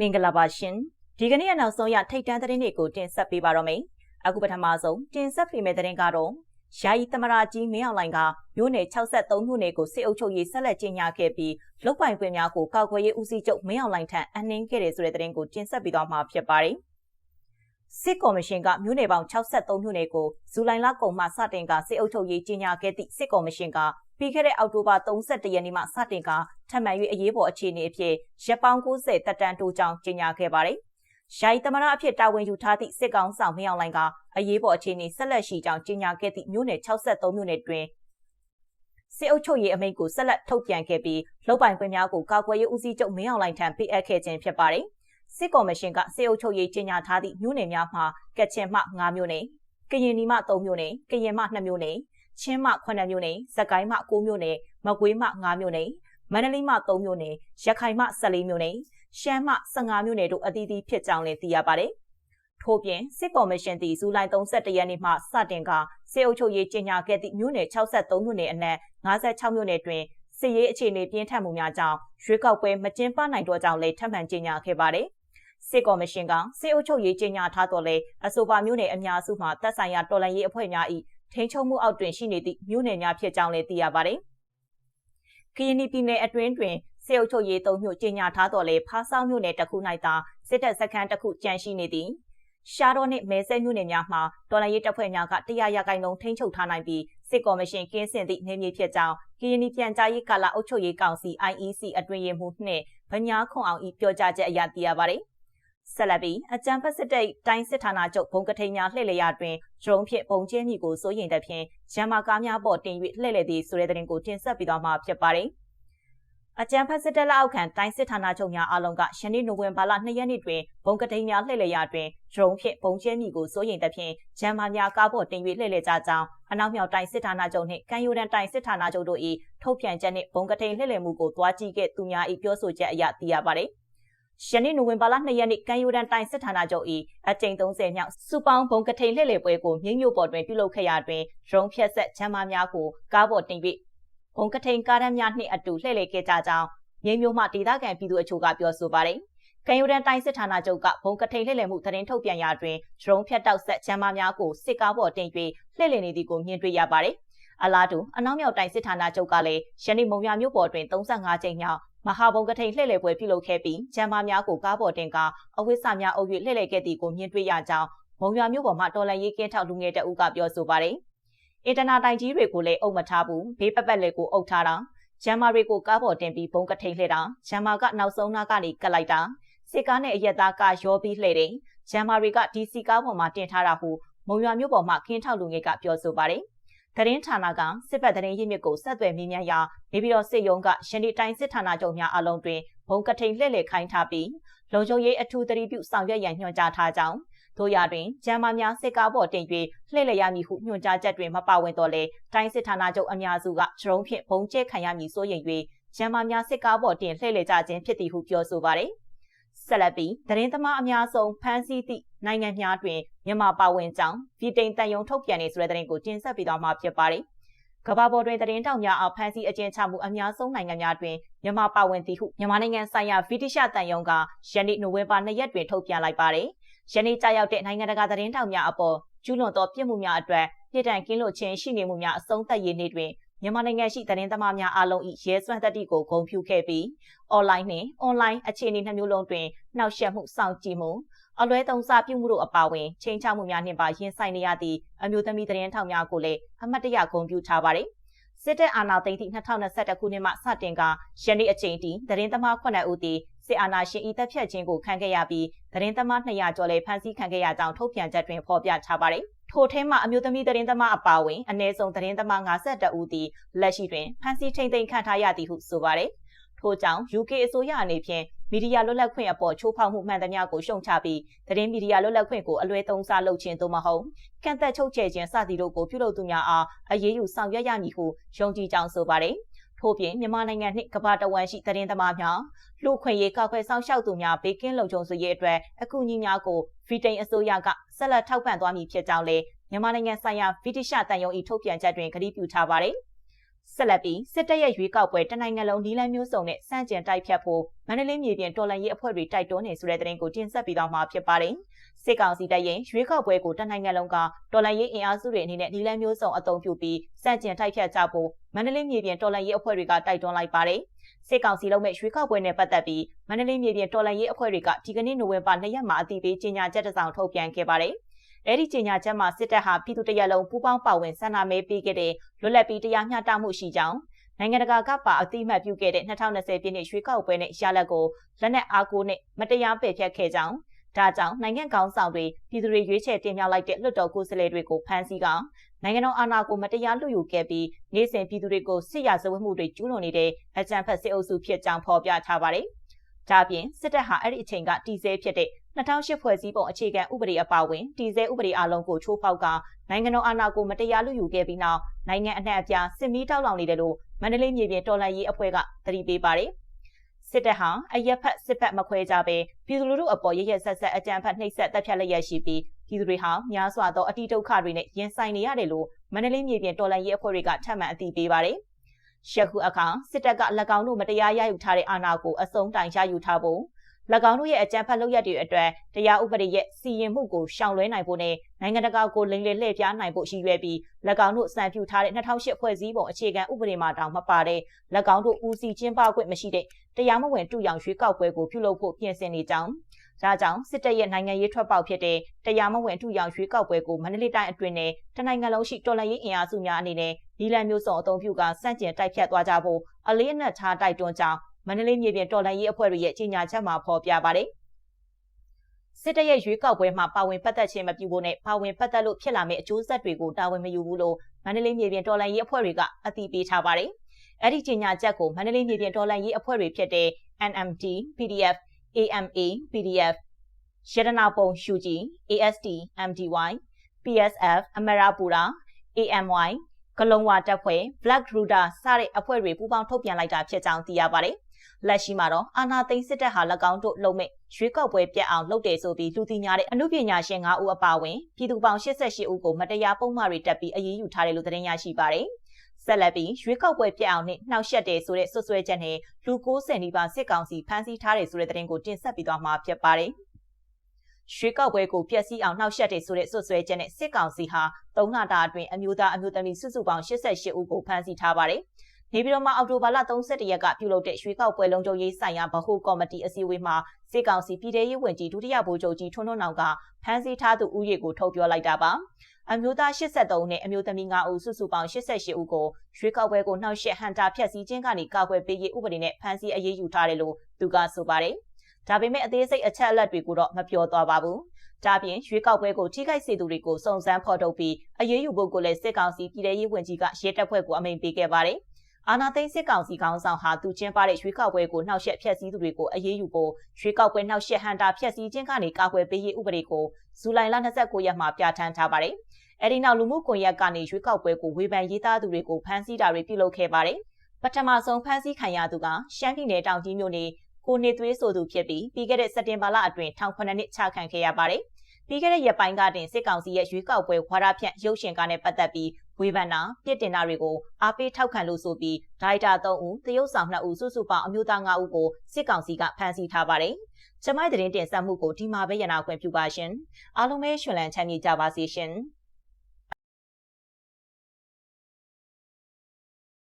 မင်္ဂလာပါရှင်ဒီကနေ့နောက်ဆုံးရထိတ်တန်းသတင်းတွေကိုတင်ဆက်ပေးပါတော့မယ်အခုပထမဆုံးတင်ဆက်ပေးမယ့်သတင်းကတော့ယာယီသမရာကြီးမင်းအောင်လှိုင်ကမြို့နယ်63မြို့နယ်ကိုစစ်အုပ်ချုပ်ရေးဆက်လက်ကြီးညာခဲ့ပြီးလုတ်ပိုင်ခွင့်များကိုကောက်ွယ်ရေးဦးစီးချုပ်မင်းအောင်လှိုင်ထံအနှင်းခဲ့တယ်ဆိုတဲ့သတင်းကိုတင်ဆက်ပေးသွားမှာဖြစ်ပါတယ်စစ်ကော်မရှင်ကမြို့နယ်ပေါင်း63မြို့နယ်ကိုဇူလိုင်လကုန်မှစတင်ကစစ်အုပ်ချုပ်ရေးကြီးညာခဲ့သည့်စစ်ကော်မရှင်က ပြီးခဲ့တဲ့အောက်တိုဘာ31ရက်နေ့မှစတင်ကထပ်မံ၍အရေးပေါ်အခြေအနေအဖြစ်ရက်ပေါင်း90တက်တန်းတိုးကြောင်းကြေညာခဲ့ပါတယ်။ယာယီသမရအဖြစ်တာဝန်ယူထားသည့်စစ်ကောင်ဆောင်မင်းအောင်လှိုင်ကအရေးပေါ်အခြေအနေဆက်လက်ရှိကြောင်းကြေညာခဲ့သည့်မြို့နယ်63မြို့နယ်တွင်စစ်အုပ်ချုပ်ရေးအမိန့်ကိုဆက်လက်ထုတ်ပြန်ခဲ့ပြီးလှုပ်ပိုင်ခွင့်များကိုကာကွယ်ရေးဦးစီးချုပ်မင်းအောင်လှိုင်ထံပေးအပ်ခဲ့ခြင်းဖြစ်ပါတယ်။စစ်ကော်မရှင်ကစစ်အုပ်ချုပ်ရေးကြေညာထားသည့်မြို့နယ်များမှာကချင်မှ9မြို့နယ်၊ကရင်နီမှ3မြို့နယ်၊ကရင်မှ2မြို့နယ်၊ ချင်းမှ9မြို့နယ်၊စကိုင်းမှ9မြို့နယ်၊မကွေးမှ9မြို့နယ်၊မန္တလေးမှ3မြို့နယ်၊ရခိုင်မှ14မြို့နယ်၊ရှမ်းမှ15မြို့နယ်တို့အသီးသီးဖြစ်ကြောင်းလည်းသိရပါတယ်။ထို့ပြင်စစ်ကော်မရှင်သည်ဇူလိုင်31ရက်နေ့မှစတင်ကစစ်အုပ်ချုပ်ရေးကြီးညာခဲ့သည့်မြို့နယ်63မြို့နယ်အနက်56မြို့နယ်တွင်စစ်ရေးအခြေအနေပြင်းထန်မှုများကြောင့်ရွေးကောက်ပွဲမကျင်းပနိုင်တော့ကြောင်းလည်းထပ်မံကြေညာခဲ့ပါတယ်။စစ်ကော်မရှင်ကစစ်အုပ်ချုပ်ရေးကြီးညာထားတော်လဲအဆိုပါမြို့နယ်အများစုမှာတပ်ဆိုင်ရာတော်လှန်ရေးအဖွဲ့များ၏ ထိန်းချုပ်မှုအောက်တွင်ရှိနေသည့်မြို့နယ်များဖြစ်ကြောင်းလည်းသိရပါတယ်။ကရင်ပြည်နယ်အတွင်းတွင်စေအုပ်ချုပ်ရေးသုံးမြို့ကြီးညာထားတော်လဲဖားဆောင်မြို့နယ်တစ်ခု၌သာစစ်တပ်စခန်းတစ်ခုကြန့်ရှိနေသည်ရှားတော်နှင့်မဲဆဲမြို့နယ်များမှာတော်လှန်ရေးတပ်ဖွဲ့များကတရားရဂိုင်လုံးထိန်းချုပ်ထားနိုင်ပြီးစစ်ကော်မရှင်ကင်းစင်သည့်နေမြေဖြစ်ကြောင်းကရင်ပြည်ပြန်ကြားရေးကာလအုပ်ချုပ်ရေးကောင်စီ IEC အတွင်ရေးမှူးနှင့်ဗညာခွန်အောင်၏ပြောကြားချက်အရသိရပါသည် ဆက်လက်ပြီးအကြံဖက်စစ်တိတ်တိုင်းစစ်ဌာနချုပ်ဘုံကထိန်များလှည့်လည်ရတွင်ဒရုန်းဖြင့်ပုံကျင်းမိကိုစိုးရင်တဲ့ဖြင့်ဂျမ်မာကားများပေါ်တင်၍လှည့်လည်သည့်ဆိုတဲ့တဲ့ရင်ကိုတင်ဆက်ပြီးတော့မှာဖြစ်ပါတယ်။အကြံဖက်စစ်တပ်လက်အောက်ခံတိုင်းစစ်ဌာနချုပ်များအလုံးကယနေ့နိုဝင်ဘာလ2ရက်နေ့တွင်ဘုံကထိန်များလှည့်လည်ရတွင်ဒရုန်းဖြင့်ပုံကျင်းမိကိုစိုးရင်တဲ့ဖြင့်ဂျမ်မာများကားပေါ်တင်၍လှည့်လည်ကြကြောင်းအနောက်မြောက်တိုင်းစစ်ဌာနချုပ်နှင့်ကံယူရန်တိုင်းစစ်ဌာနချုပ်တို့၏ထုတ်ပြန်ချက်နှင့်ဘုံကထိန်လှည့်လည်မှုကိုတွားကြည့်ခဲ့သူများ၏ပြောဆိုချက်အရသိရပါသည်။ ယနေ့နိုဝင်ဘာလ2ရက်နေ့ကံယူရန်တိုင်စစ်ဌာနချုပ်၏အကြိမ်30မြောက်စူပေါင်းဘုံကထိန်လှည့်လည်ပွဲကိုမြင်းမြို့ပေါ်တွင်ပြုလုပ်ခဲ့ရာတွင်ရုံဖြက်ဆက်ချမ်းမများကိုကားပေါ်တင်၍ဘုံကထိန်ကားရမ်းများနှင့်အတူလှည့်လည်ခဲ့ကြကြောင်းမြင်းမြို့မှဒေသခံပြည်သူအချို့ကပြောဆိုပါတယ်။ကံယူရန်တိုင်စစ်ဌာနချုပ်ကဘုံကထိန်လှည့်လည်မှုသတင်းထုတ်ပြန်ရာတွင်ရုံဖြက်တောက်ဆက်ချမ်းမများကိုစစ်ကားပေါ်တင်၍လှည့်လည်နေသည်ကိုမြင်တွေ့ရပါတယ်။အလားတူအနောက်မြောက်တိုင်းစစ်ဌာနချုပ်ကလည်းယနေ့မုံရမြို့ပေါ်တွင်35ကြိမ်မြောက် မဟာဘုံကထိန်လှည့်လည်ပွဲပြုလုပ်ခဲ့ပြီးဂျမ်မာများကိုကားပေါ်တင်ကအဝိစာများအုပ်၍လှည့်လည်ခဲ့သည်ကိုမြင်တွေ့ရကြောင်းမုံရွာမြို့ပေါ်မှာတော်လန်ရေးကင်းထောက်လူငယ်တအုပ်ကပြောဆိုပါတယ်။အင်တာနာတိုင်ကြီးတွေကိုလည်းအုပ်မထားဘူးဘေးပပတ်လက်ကိုအုပ်ထားတာဂျမ်မာတွေကိုကားပေါ်တင်ပြီးဘုံကထိန်လှည့်တာဂျမ်မာကနောက်ဆုံးနားကနေကတ်လိုက်တာစစ်ကားနဲ့အရက်သားကရောပြီးလှည့်တယ်ဂျမ်မာတွေကဒီစီကားပေါ်မှာတင်ထားတာဟုမုံရွာမြို့ပေါ်မှာကင်းထောက်လူငယ်ကပြောဆိုပါတယ်။ သတင်းဌာနကစစ်ဘက်သတင်းရင်းမြစ်ကိုဆက်သွယ်မြင်းမြန်းရာနေပြည်တော်စစ်ရုံးကရှန်ဒီတိုင်းစစ်ဌာနချုပ်များအလုံးတွင်ဘုံကထိန်လှည့်လည်ခိုင်းထားပြီးလုံခြုံရေးအထူးသတိပြုဆောင်ရွက်ရန်ညွှန်ကြားထားကြောင်းတို့ရတွင်ဂျမ်မာများစစ်ကားပေါ်တင်၍လှည့်လည်ရမည်ဟုညွှန်ကြားချက်တွင်မပါဝင်တော့လေတိုင်းစစ်ဌာနချုပ်အများစုကဒရုန်းဖြင့်ဘုံကျဲခံရမည်စိုးရိမ်၍ဂျမ်မာများစစ်ကားပေါ်တင်လှည့်လည်ကြခြင်းဖြစ်သည်ဟုပြောဆိုပါသည် ဆက်လက်ပြီးသတင်းသမားအများဆုံးဖမ်းဆီးသည့်နိုင်ငံများတွင်မြန်မာပါဝင်ကြောင်းဗြိတိန်တန်ယုံထုတ်ပြန်နေဆိုတဲ့သတင်းကိုတင်ဆက်ပေးသွားမှာဖြစ်ပါတယ်။ကမ္ဘာပေါ်တွင်သတင်းတောက်များအားဖမ်းဆီးအကျဉ်းချမှုအများဆုံးနိုင်ငံများတွင်မြန်မာပါဝင်သည်ဟုမြန်မာနိုင်ငံဆိုင်ရာဗြိတိရှတန်ယုံကယနေ့နိုဝင်ဘာ2ရက်တွင်ထုတ်ပြန်လိုက်ပါတယ်။ယနေ့ကြာရောက်တဲ့နိုင်ငံတကာသတင်းတောက်များအပေါ်ကျူးလွန်သောပြစ်မှုများအတွက်ပြည်ထန်ကင်းလွတ်ခြင်းရှိနေမှုများအဆုံးသတ်ရေးနေ့တွင် မြန်မာနိုင်ငံရှိသတင်းသမားများအားလုံး၏ရဲစွမ်းသတ္တိကိုဂုဏ်ပြုခဲ့ပြီး online နှင့် online အခြေအနေနှမျိုးလုံးတွင်နှောက်ယှက်မှုစောင့်ကြည့်မှုအလွဲသုံးစားပြုမှုတို့အပါအဝင်ချိန်ချမှုများနှင့်ပါရင်ဆိုင်နေရသည့်အမျိုးသမီးသတင်းထောက်များကိုလည်းအမတ်တရဂုဏ်ပြုထားပါတယ်။စစ်တပ်အာဏာသိမ်းသည့်2021ခုနှစ်မှစတင်ကယနေ့အချိန်ထိသတင်းသမား9ဦးသည်စစ်အာဏာရှင်ဤတပ်ဖြတ်ခြင်းကိုခံခဲ့ရပြီးသတင်းသမား200ကျော်လည်းဖမ်းဆီးခံခဲ့ရကြောင်းထုတ်ပြန်ချက်တွင်ဖော်ပြထားပါတယ်။ ထိုထဲမှအမျိုးသမီးသတင်းသမားအပါအဝင်အနည်းဆုံးသတင်းသမား52ဦးသည်လက်ရှိတွင်ဖမ်းဆီးထိန်သိမ်းခံထားရသည်ဟုဆိုပါတယ်။ထို့ကြောင့် UK အစိုးရအနေဖြင့်မီဒီယာလွတ်လပ်ခွင့်အပေါ်ချိုးဖောက်မှုမှန်သမျှကိုရှုံချပြီးသတင်းမီဒီယာလွတ်လပ်ခွင့်ကိုအလွဲသုံးစားလုပ်ခြင်းသို့မဟုတ်ကန့်သက်ချုပ်ချယ်ခြင်းစသည်တို့ကိုပြုလုပ်သူများအားအရေးယူဆောင်ရွက်ရမည်ဟုယုံကြည်ကြောင်းဆိုပါတယ်။ ထို့ပြင်မြန်မာနိုင်ငံနှင့်ကမ္ဘာတဝန်းရှိသတင်းသမားများလူခွင့်ရေးကောက်ခွဲဆောင်ရှောက်သူများဘေးကင်းလုံခြုံစေရေးအတွက်အကူအညီများကိုဗြိတိန်အစိုးရကဆက်လက်ထောက်ပံ့သွားမည်ဖြစ်ကြောင်းလည်းမြန်မာနိုင်ငံဆိုင်ရာဗြိတိရှတန်ယုံ၏ထုတ်ပြန်ချက်တွင်ကတိပြုထားပါတယ် ဆက်လက်ပြီးစစ်တပ်ရဲ့ရွေးကောက်ပွဲတနိုင်ငံလုံးနီလန်းမျိုးစုံနဲ့စန့်ကျင်တိုက်ဖြတ်ဖို့မန္တလေးမြေပြင်တော်လှန်ရေးအဖွဲ့တွေတိုက်တွန်းနေဆိုတဲ့သတင်းကိုတင်ဆက်ပေးသွားမှာဖြစ်ပါတယ်။စစ်ကောင်စီတပ်ရဲ့ရွေးကောက်ပွဲကိုတနိုင်ငံလုံးကတော်လှန်ရေးအင်အားစုတွေအနေနဲ့နီလန်းမျိုးစုံအုံပြုပြီးစန့်ကျင်တိုက်ဖြတ်ကြဖို့မန္တလေးမြေပြင်တော်လှန်ရေးအဖွဲ့တွေကတိုက်တွန်းလိုက်ပါတယ်။စစ်ကောင်စီလုံးမဲ့ရွေးကောက်ပွဲနဲ့ပတ်သက်ပြီးမန္တလေးမြေပြင်တော်လှန်ရေးအဖွဲ့တွေကဒီကနေ့နိုဝင်ဘာ2ရက်မှာအတည်ပြုကြေညာချက်တစ်စောင်ထုတ်ပြန်ခဲ့ပါတယ်။ အဲ့ဒီကြေညာချက်မှာစစ်တပ်ဟာပြည်သူတရက်လုံးပူးပေါင်းပါဝင်ဆန္ဒမဲပေးခဲ့တဲ့လွတ်လပ်ပြီးတရားမျှတမှုရှိကြောင်းနိုင်ငံတကာကပါအတိအမှတ်ပြုခဲ့တဲ့2020ပြည့်နှစ်ရွေးကောက်ပွဲနဲ့ရလဒ်ကိုလက်နက်အားကိုးနဲ့မတရားပယ်ဖျက်ခဲ့ကြောင်းဒါကြောင့်နိုင်ငံကောင်းဆောင်တွေပြည်သူတွေရွေးချယ်တင်မြှောက်လိုက်တဲ့လွှတ်တော်ကိုယ်စားလှယ်တွေကိုဖမ်းဆီးကောင်နိုင်ငံတော်အာဏာကိုမတရားလူယူခဲ့ပြီးနေ့စဉ်ပြည်သူတွေကိုစစ်ရာဇဝတ်မှုတွေကျူးလွန်နေတဲ့အကြမ်းဖက်စစ်အုပ်စုဖြစ်ကြောင်းဖော်ပြထားပါတယ်။ဒါပြင်စစ်တပ်ဟာအဲ့ဒီအချိန်ကတည်ဆဲဖြစ်တဲ့ 2008ဖွဲ့စည်းပုံအခြေခံဥပဒေအပါအဝင်တည်ဆဲဥပဒေအလုံးကိုချိုးဖောက်ကနိုင်ငံတော်အာဏာကိုမတရားလူယူခဲ့ပြီးနောက်နိုင်ငံအနှံ့အပြားစစ်မီးတောက်လောင်နေတယ်လို့မန္တလေးမြေပြင်တော်လှန်ရေးအဖွဲ့ကသတိပေးပါတယ်စစ်တပ်ဟာအရက်ဖက်စစ်ဖက်မခွဲကြဘဲပြည်သူလူထုအပေါ်ရရဆက်ဆက်အကြမ်းဖက်နှိပ်စက်တပ်ဖြတ်လျက်ရှိပြီးပြည်သူတွေဟာများစွာသောအတိဒုက္ခတွေနဲ့ရင်ဆိုင်နေရတယ်လို့မန္တလေးမြေပြင်တော်လှန်ရေးအဖွဲ့တွေကထပ်မံအသိပေးပါတယ်။ရှက်ခုအခါစစ်တပ်က၎င်းတို့မတရားရယူထားတဲ့အာဏာကိုအစုံတိုင်ရယူထားဖို့၎ င်းတို့ရဲ့အကြမ်းဖက်လုပ်ရက်တွေအတွက်တရားဥပဒေရဲ့စီရင်မှုကိုရှောင်လွှဲနိုင်ဖို့နဲ့နိုင်ငံတကာကိုလိမ်လည်လှည့်ပြားနိုင်ဖို့ရည်ရွယ်ပြီး၎င်းတို့စံပြုထားတဲ့2008ဖွဲ့စည်းပုံအခြေခံဥပဒေမှာတောင်မပါတဲ့၎င်းတို့ဦးစီးကျင်းပခွင့်မရှိတဲ့တရားမဝင်တူရောင်ရွေးကောက်ပွဲကိုပြုလုပ်ဖို့ပြင်ဆင်နေကြောင်းဒါကြောင့်စစ်တပ်ရဲ့နိုင်ငံရေးထွက်ပေါက်ဖြစ်တဲ့တရားမဝင်ထူရောင်ရွေးကောက်ပွဲကိုမန္တလေးတိုင်းအတွင်းနဲ့တနိုင်ငံလုံးရှိတော်လှန်ရေးအင်အားစုများအနေနဲ့နီလန်မျိုးစုံအုံပြုကစန့်ကျင်တိုက်ဖြတ်သွားကြဖို့အလေးအနက်ထားတိုက်တွန်းကြောင်း မန္တလေးမြေပြင်တော်လှန်ရေးအဖွဲ့တွေရဲ့ကြေညာချက်မှာဖော်ပြပါတယ်။စစ်တပ်ရဲ့ရွေးကောက်ပွဲမှာပါဝင်ပတ်သက်ခြင်းမပြုဖို့နဲ့ပါဝင်ပတ်သက်လို့ဖြစ်လာမယ့်အကျိုးဆက်တွေကိုတာဝန်မယူဘူးလို့မန္တလေးမြေပြင်တော်လှန်ရေးအဖွဲ့တွေကအသိပေးထားပါတယ်။အဲ့ဒီကြေညာချက်ကိုမန္တလေးမြေပြင်တော်လှန်ရေးအဖွဲ့တွေဖြစ်တဲ့ NMT, PDF, AMA, PDF, ရတနာပုံ UG, AST, MDY, PSF, အမရာပူရာ AMY ကလုံဝါတပ်ဖွဲ့ Black Ruder စတဲ့အဖွဲ့တွေပူးပေါင်းထုတ်ပြန်လိုက်တာဖြစ်ကြောင်းသိရပါတယ်။ လက်ရှိမှာတော့အာနာသိန်းစစ်တပ်ဟာ၎င်းတို့လုံမဲ့ရွေးကောက်ပွဲပြတ်အောင်လုပ်တယ်ဆိုပြီးလူသိများတဲ့အမှုပညာရှင်9ဦးအပါအဝင်ပြည်သူပေါင်း88ဦးကိုမတရားပုံမှားတွေတက်ပြီးအရေးယူထားတယ်လို့သတင်းရရှိပါတယ်။ဆက်လက်ပြီးရွေးကောက်ပွဲပြတ်အောင်နဲ့နှောက်ယှက်တယ်ဆိုတဲ့ဆွဆွဲချက်နဲ့လူ90နီးပါးစစ်ကောင်စီဖမ်းဆီးထားတယ်ဆိုတဲ့သတင်းကိုတင်ဆက်ပေးသွားမှာဖြစ်ပါတယ်။ရွှေကောက်ပွဲကိုဖျက်ဆီးအောင်နှောက်ယှက်တယ်ဆိုတဲ့ဆွဆွဲချက်နဲ့စစ်ကောင်စီဟာ၃လတာအတွင်းအမျိုးသားအမျိုးသမီးစုစုပေါင်း88ဦးကိုဖမ်းဆီးထားပါတယ်။ နေပြည်တော်မှာအောက်တိုဘာလ31ရက်ကပြုလုပ်တဲ့ရွှေကောက်ပွဲလုံးချုပ်ရေးဆိုင်ရာဗဟုကော်မတီအစည်းအဝေးမှာစစ်ကောင်စီပြည်ထရေးဝန်ကြီးဒုတိယဗိုလ်ချုပ်ကြီးထွန်းထွန်းနောင်ကဖမ်းဆီးထားသူဦးရေကိုထုတ်ပြောလိုက်တာပါအမျိုးသား83နဲ့အမျိုးသမီး9ဦးစုစုပေါင်း88ဦးကိုရွှေကောက်ပွဲကိုနှောက်ယှက်ဟန်တာဖျက်ဆီးခြင်းကနေကာကွယ်ပေးရေးဥပဒေနဲ့ဖမ်းဆီးအရေးယူထားတယ်လို့သူကဆိုပါတယ်ဒါပေမဲ့အသေးစိတ်အချက်အလက်တွေကိုတော့မပြောသွားပါဘူး။ဒါပြင်ရွေးကောက်ပွဲကိုထိခိုက်စေသူတွေကိုစုံစမ်းဖော်ထုတ်ပြီးအရေးယူဖို့ကိုလည်းစစ်ကောင်စီပြည်ထရေးဝန်ကြီးကရဲတပ်ဖွဲ့ကိုအမိန့်ပေးခဲ့ပါတယ်။ အာနာသိန်းစစ်ကောင်စီခေါင်းဆောင်ဟာသူကျင်းပတဲ့ရွေးကောက်ပွဲကိုနှောက်ယှက်ဖျက်ဆီးသူတွေကိုအရေးယူဖို့ရွေးကောက်ပွဲနှောက်ယှက်ဟန်တာဖျက်ဆီးခြင်းကနေကာကွယ်ပေးရေးဥပဒေကိုဇူလိုင်လ29ရက်မှာပြဋ္ဌာန်းထားပါတယ်။အဲဒီနောက်လူမှုကွန်ရက်ကနေရွေးကောက်ပွဲကိုဝေဖန်ရေးသားသူတွေကိုဖမ်းဆီးတာတွေပြုလုပ်ခဲ့ပါတယ်။ပထမဆုံးဖမ်းဆီးခံရသူကရှမ်းပြည်နယ်တောင်ကြီးမြို့နယ်ကိုနေသွေးဆိုသူဖြစ်ပြီးပြီးခဲ့တဲ့စက်တင်ဘာလအတွင်းထောင်9နှစ်ချခံခဲ့ရပါတယ်။ပြီးခဲ့တဲ့ရက်ပိုင်းကတင်စစ်ကောင်စီရဲ့ရွေးကောက်ပွဲဝါဒဖြန့်ရုပ်ရှင်ကားနဲ့ပတ်သက်ပြီး ဝေဖန်တာပြစ်တင်တာတွေကိုအားပေးထောက်ခံလို့ဆိုပြီးဒိုက်တာ3ဦးတရုတ်ဆောင်2ဦးစုစုပေါင်းအမျိုးသား5ဦးကိုစစ်ကောင်စီကဖမ်းဆီးထားပါတယ်။ကျမိုက်သတင်းတင်ဆက်မှုကိုဒီမှာပဲရနာခွင့်ပြုပါရှင်။အားလုံးပဲရှင်လန်းချမ်းမြေ့ကြပါစေရှင်။